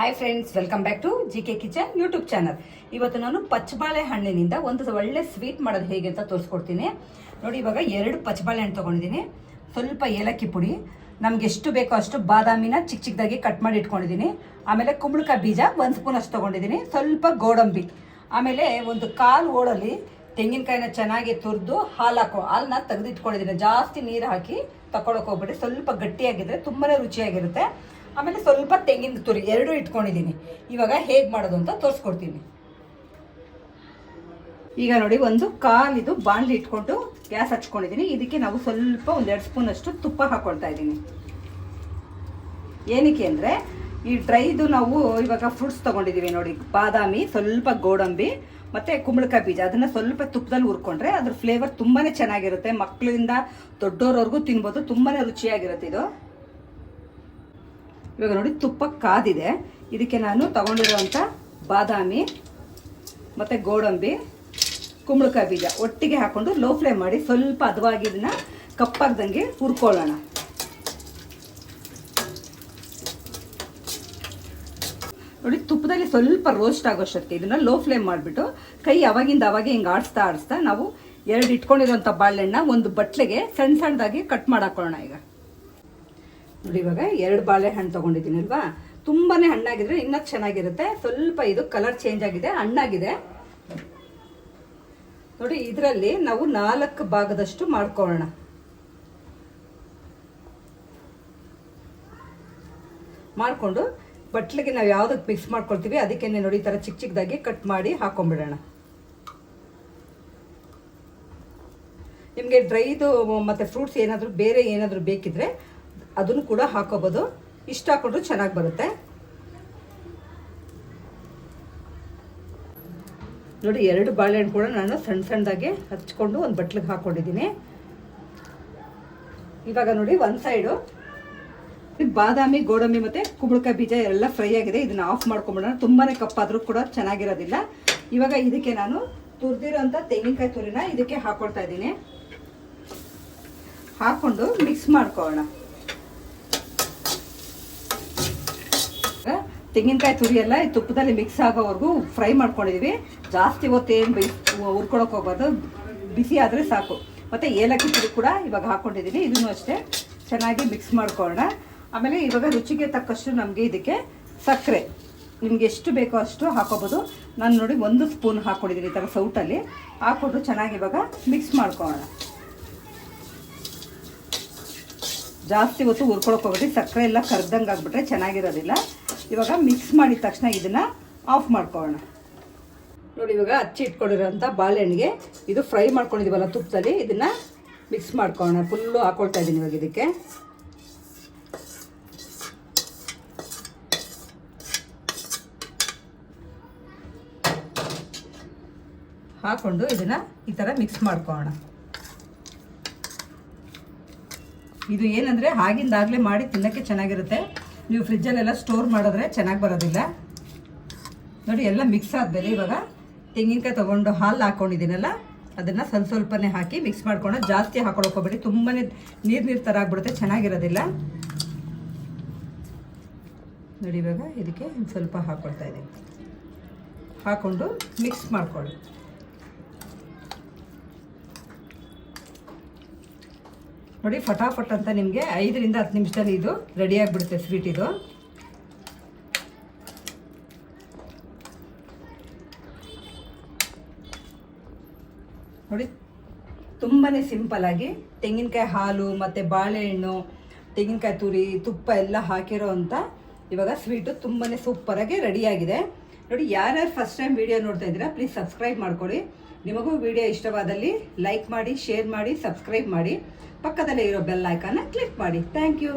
Hi friends welcome back to G K kitchen YouTube channel ಇವತ್ತು ನಾನು ಪಚ್ಚಬಾಳೆ ಹಣ್ಣಿನಿಂದ ಒಂದು ಒಳ್ಳೆ ಸ್ವೀಟ್ ಮಾಡೋದು ಹೇಗೆ ಅಂತ ತೋರಿಸ್ಕೊಡ್ತೀನಿ. ನೋಡಿ, ಇವಾಗ ಎರಡು ಪಚ್ಚಬಾಳೆ ಹಣ್ಣು ತೊಗೊಂಡಿದ್ದೀನಿ. ಸ್ವಲ್ಪ ಏಲಕ್ಕಿ ಪುಡಿ, ನಮ್ಗೆ ಎಷ್ಟು ಬೇಕೋ ಅಷ್ಟು ಬಾದಾಮಿನ ಚಿಕ್ಕ ಚಿಕ್ಕದಾಗಿ ಕಟ್ ಮಾಡಿ ಇಟ್ಕೊಂಡಿದ್ದೀನಿ. ಆಮೇಲೆ ಕುಂಬಳಕಾಯಿ ಬೀಜ ಒಂದು ಸ್ಪೂನ್ ಅಷ್ಟು ತೊಗೊಂಡಿದ್ದೀನಿ. ಸ್ವಲ್ಪ ಗೋಡಂಬಿ, ಆಮೇಲೆ ಒಂದು ಕಾಲು ಓಳಲ್ಲಿ ತೆಂಗಿನಕಾಯಿನ ಚೆನ್ನಾಗಿ ತುರಿದು ಹಾಲು ಹಾಕೋ ಹಾಲನ್ನ ತೆಗೆದಿಟ್ಕೊಂಡಿದ್ದೀನಿ. ಜಾಸ್ತಿ ನೀರು ಹಾಕಿ ತಕೊಳಕ್ಕೆ ಹೋಗ್ಬಿಡಿ. ಸ್ವಲ್ಪ ಗಟ್ಟಿಯಾಗಿದ್ರೆ ತುಂಬಾ ರುಚಿಯಾಗಿರುತ್ತೆ. ಆಮೇಲೆ ಸ್ವಲ್ಪ ತೆಂಗಿನ ತುರಿ, ಎರಡೂ ಇಟ್ಕೊಂಡಿದ್ದೀನಿ. ಇವಾಗ ಹೇಗೆ ಮಾಡೋದು ಅಂತ ತೋರಿಸ್ಕೊಡ್ತೀನಿ. ಈಗ ನೋಡಿ, ಒಂದು ಕಾಲಿದು ಬಾಣಲಿ ಇಟ್ಕೊಂಡು ಗ್ಯಾಸ್ ಹಚ್ಕೊಂಡಿದ್ದೀನಿ. ಇದಕ್ಕೆ ನಾವು ಸ್ವಲ್ಪ ಒಂದೆರಡು ಸ್ಪೂನ್ ಅಷ್ಟು ತುಪ್ಪ ಹಾಕೊಳ್ತಾ ಇದ್ದೀನಿ. ಏನಕ್ಕೆ ಅಂದರೆ, ಈ ಡ್ರೈದು ನಾವು ಇವಾಗ ಫ್ರೂಟ್ಸ್ ತೊಗೊಂಡಿದ್ದೀವಿ ನೋಡಿ, ಬಾದಾಮಿ, ಸ್ವಲ್ಪ ಗೋಡಂಬಿ, ಮತ್ತು ಕುಂಬಳಕಾಯಿ ಬೀಜ. ಅದನ್ನು ಸ್ವಲ್ಪ ತುಪ್ಪದಲ್ಲಿ ಹುರ್ಕೊಂಡ್ರೆ ಅದ್ರ ಫ್ಲೇವರ್ ತುಂಬಾ ಚೆನ್ನಾಗಿರುತ್ತೆ. ಮಕ್ಕಳಿಂದ ದೊಡ್ಡೋರವ್ರಿಗೂ ತಿನ್ಬೋದು ತುಂಬಾ ರುಚಿಯಾಗಿರುತ್ತೆ ಇದು. ಇವಾಗ ನೋಡಿ ತುಪ್ಪ ಕಾದಿದೆ. ಇದಕ್ಕೆ ನಾನು ತಗೊಂಡಿರುವಂಥ ಬಾದಾಮಿ ಮತ್ತು ಗೋಡಂಬಿ, ಕುಂಬಳಕಾಯಿ ಬೀಜ ಒಟ್ಟಿಗೆ ಹಾಕ್ಕೊಂಡು ಲೋ ಫ್ಲೇಮ್ ಮಾಡಿ ಸ್ವಲ್ಪ ಹದವಾಗಿ ಇದನ್ನ ಕಪ್ಪಾಗ್ದಂಗೆ ಹುರ್ಕೊಳ್ಳೋಣ. ನೋಡಿ ತುಪ್ಪದಲ್ಲಿ ಸ್ವಲ್ಪ ರೋಸ್ಟ್ ಆಗೋಷ್ಟಕ್ಕೆ ಇದನ್ನ ಲೋ ಫ್ಲೇಮ್ ಮಾಡಿಬಿಟ್ಟು ಕೈ ಅವಾಗಿಂದ ಅವಾಗೆ ಹಿಂಗೆ ಆಡಿಸ್ತಾ ಆಡಿಸ್ತಾ ನಾವು ಎರಡು ಇಟ್ಕೊಂಡಿರೋಂಥ ಬಾಳೆಹಣ್ಣ ಒಂದು ಬಟ್ಲೆಗೆ ಸಣ್ಣ ಸಣ್ಣದಾಗಿ ಕಟ್ ಮಾಡಾಕೊಳ್ಳೋಣ ಈಗ. ನೋಡಿ, ಇವಾಗ ಎರಡು ಬಾಳೆಹಣ್ಣು ತೊಗೊಂಡಿದ್ದೀನಿ ಅಲ್ವಾ? ತುಂಬಾನೇ ಹಣ್ಣಾಗಿದ್ರೆ ಇನ್ನೂ ಚೆನ್ನಾಗಿರುತ್ತೆ. ಸ್ವಲ್ಪ ಇದು ಕಲರ್ ಚೇಂಜ್ ಆಗಿದೆ, ಹಣ್ಣಾಗಿದೆ. ನೋಡಿ, ಇದರಲ್ಲಿ ನಾವು ನಾಲ್ಕು ಭಾಗದಷ್ಟು ಮಾಡ್ಕೊಳ್ಳೋಣ. ಮಾಡಿಕೊಂಡು ಬಟ್ಲಿಗೆ ನಾವು ಯಾವ್ದಕ್ಕೆ ಮಿಕ್ಸ್ ಮಾಡ್ಕೊಳ್ತೀವಿ ಅದಕ್ಕೆ ನೋಡಿ, ಈ ಥರ ಚಿಕ್ಕ ಚಿಕ್ಕದಾಗಿ ಕಟ್ ಮಾಡಿ ಹಾಕೊಂಡ್ಬಿಡೋಣ. ನಿಮಗೆ ಡ್ರೈದು ಮತ್ತು ಫ್ರೂಟ್ಸ್ ಏನಾದರೂ ಬೇರೆ ಏನಾದರೂ ಬೇಕಿದ್ರೆ ಅದನ್ನು ಕೂಡ ಹಾಕೋಬೋದು. ಇಷ್ಟ ಹಾಕೊಂಡ್ರು ಚೆನ್ನಾಗಿ ಬರುತ್ತೆ. ನೋಡಿ, ಎರಡು ಬಾಳೆಹಣ್ಣು ಕೂಡ ನಾನು ಸಣ್ಣ ಸಣ್ಣದಾಗಿ ಹಚ್ಕೊಂಡು ಒಂದು ಬಟ್ಲಿಗೆ ಹಾಕೊಂಡಿದ್ದೀನಿ. ಇವಾಗ ನೋಡಿ, ಒಂದು ಸೈಡು ಬಾದಾಮಿ, ಗೋಡಂಬಿ ಮತ್ತು ಕುಂಬಳಕಾಯಿ ಬೀಜ ಎಲ್ಲ ಫ್ರೈ ಆಗಿದೆ. ಇದನ್ನ ಆಫ್ ಮಾಡ್ಕೊಂಬಿಡೋಣ. ತುಂಬಾ ಕಪ್ಪಾದರೂ ಕೂಡ ಚೆನ್ನಾಗಿರೋದಿಲ್ಲ. ಇವಾಗ ಇದಕ್ಕೆ ನಾನು ತುರಿದಿರೋಂಥ ತೆಂಗಿನಕಾಯಿ ತುರಿನ ಇದಕ್ಕೆ ಹಾಕ್ಕೊಳ್ತಾ ಇದ್ದೀನಿ. ಹಾಕೊಂಡು ಮಿಕ್ಸ್ ಮಾಡ್ಕೊಳ್ಳೋಣ. ತೆಂಗಿನಕಾಯಿ ತುರಿಯೆಲ್ಲ ಈ ತುಪ್ಪದಲ್ಲಿ ಮಿಕ್ಸ್ ಆಗೋವರೆಗೂ ಫ್ರೈ ಮಾಡ್ಕೊಂಡಿದ್ದೀವಿ ಜಾಸ್ತಿ ಹೊತ್ತೇನು ಬೈ ಹುರ್ಕೊಳಕ್ ಹೋಗ್ಬಾರ್ದು. ಬಿಸಿ ಆದರೆ ಸಾಕು. ಮತ್ತು ಏಲಕ್ಕಿ ಪುಡಿ ಕೂಡ ಇವಾಗ ಹಾಕ್ಕೊಂಡಿದ್ದೀನಿ ಇದನ್ನು ಅಷ್ಟೇ ಚೆನ್ನಾಗಿ ಮಿಕ್ಸ್ ಮಾಡ್ಕೊಳ್ಳೋಣ. ಆಮೇಲೆ ಇವಾಗ ರುಚಿಗೆ ತಕ್ಕಷ್ಟು ನಮಗೆ ಇದಕ್ಕೆ ಸಕ್ಕರೆ. ನಿಮ್ಗೆ ಎಷ್ಟು ಬೇಕೋ ಅಷ್ಟು ಹಾಕೋಬೋದು. ನಾನು ನೋಡಿ ಒಂದು ಸ್ಪೂನ್ ಹಾಕ್ಕೊಂಡಿದ್ದೀನಿ ಈ ಥರ ಸೌಟಲ್ಲಿ ಹಾಕ್ಕೊಂಡು ಚೆನ್ನಾಗಿ ಇವಾಗ ಮಿಕ್ಸ್ ಮಾಡ್ಕೊಳ್ಳೋಣ. ಜಾಸ್ತಿ ಹೊತ್ತು ಹುರ್ಕೊಳಕ್ ಹೋಗ್ಬಿಟ್ಟು ಸಕ್ಕರೆ ಎಲ್ಲ ಕರ್ದಂಗೆ ಆಗ್ಬಿಟ್ರೆ ಚೆನ್ನಾಗಿರೋದಿಲ್ಲ. ಇವಾಗ ಮಿಕ್ಸ್ ಮಾಡಿದ ತಕ್ಷಣ ಇದನ್ನ ಆಫ್ ಮಾಡ್ಕೊಳ್ಳೋಣ. ನೋಡಿ, ಇವಾಗ ಹಚ್ಚಿ ಇಟ್ಕೊಂಡಿರೋಂಥ ಬಾಳೆಹಣ್ಣಿಗೆ ಇದು ಫ್ರೈ ಮಾಡ್ಕೊಂಡಿದ್ದೀವಲ್ಲ ತುಪ್ಪದಲ್ಲಿ, ಇದನ್ನ ಮಿಕ್ಸ್ ಮಾಡ್ಕೊಳ್ಳೋಣ. ಫುಲ್ಲು ಹಾಕೊಳ್ತಾ ಇದ್ದೀನಿ ಇವಾಗ ಇದಕ್ಕೆ. ಹಾಕೊಂಡು ಇದನ್ನ ಈ ಥರ ಮಿಕ್ಸ್ ಮಾಡ್ಕೊಳ್ಳೋಣ. ಇದು ಏನಂದರೆ ಆಗಿಂದಾಗಲೇ ಮಾಡಿ ತಿನ್ನೋಕ್ಕೆ ಚೆನ್ನಾಗಿರುತ್ತೆ. ನೀವು ಫ್ರಿಜ್ಜಲ್ಲೆಲ್ಲ ಸ್ಟೋರ್ ಮಾಡಿದ್ರೆ ಚೆನ್ನಾಗಿ ಬರೋದಿಲ್ಲ. ನೋಡಿ, ಎಲ್ಲ ಮಿಕ್ಸ್ ಆದಮೇಲೆ ಇವಾಗ ತೆಂಗಿನಕಾಯಿ ತೊಗೊಂಡು ಹಾಲು ಹಾಕ್ಕೊಂಡಿದ್ದೀನಲ್ಲ ಅದನ್ನು ಸ್ವಲ್ಪ ಸ್ವಲ್ಪನೇ ಹಾಕಿ ಮಿಕ್ಸ್ ಮಾಡ್ಕೊಂಡು ಜಾಸ್ತಿ ಹಾಕೊಳಕ್ ಹೋಗ್ಬೇಡಿ. ತುಂಬಾ ನೀರು ನೀರು ಥರ ಆಗ್ಬಿಡುತ್ತೆ, ಚೆನ್ನಾಗಿರೋದಿಲ್ಲ. ನೋಡಿ, ಇವಾಗ ಇದಕ್ಕೆ ಸ್ವಲ್ಪ ಹಾಕ್ಕೊಳ್ತಾ ಇದ್ದೀನಿ. ಹಾಕ್ಕೊಂಡು ಮಿಕ್ಸ್ ಮಾಡ್ಕೊಳ್ಳಿ. ನೋಡಿ, ಫಟಾಫಟ್ ಅಂತ ನಿಮಗೆ ಐದರಿಂದ ಹತ್ತು ನಿಮಿಷದಲ್ಲಿ ಇದು ರೆಡಿ ಆಗಿಬಿಡುತ್ತೆ ಸ್ವೀಟ್ ಇದು. ನೋಡಿ ತುಂಬಾ ಸಿಂಪಲ್ ಆಗಿ ತೆಂಗಿನಕಾಯಿ ಹಾಲು ಮತ್ತು ಬಾಳೆಹಣ್ಣು, ತೆಂಗಿನಕಾಯಿ ತುರಿ, ತುಪ್ಪ ಎಲ್ಲ ಹಾಕಿರೋ ಅಂತ ಇವಾಗ ಸ್ವೀಟು ತುಂಬಾ ಸೂಪರಾಗಿ ರೆಡಿಯಾಗಿದೆ ನೋಡಿ, ಯಾರ್ಯಾರು ಫಸ್ಟ್ ಟೈಮ್ ವಿಡಿಯೋ ನೋಡ್ತಾ ಇದ್ದೀರಾ ಪ್ಲೀಸ್ ಸಬ್ಸ್ಕ್ರೈಬ್ ಮಾಡ್ಕೊಳ್ಳಿ ನಿಮಗೂ ವಿಡಿಯೋ ಇಷ್ಟವಾದಲ್ಲಿ ಲೈಕ್ ಮಾಡಿ ಶೇರ್ ಮಾಡಿ ಸಬ್ಸ್ಕ್ರೈಬ್ ಮಾಡಿ. ಪಕ್ಕದಲ್ಲೇ ಇರೋ ಬೆಲ್ ಐಕಾನ ಕ್ಲಿಕ್ ಮಾಡಿ. Thank you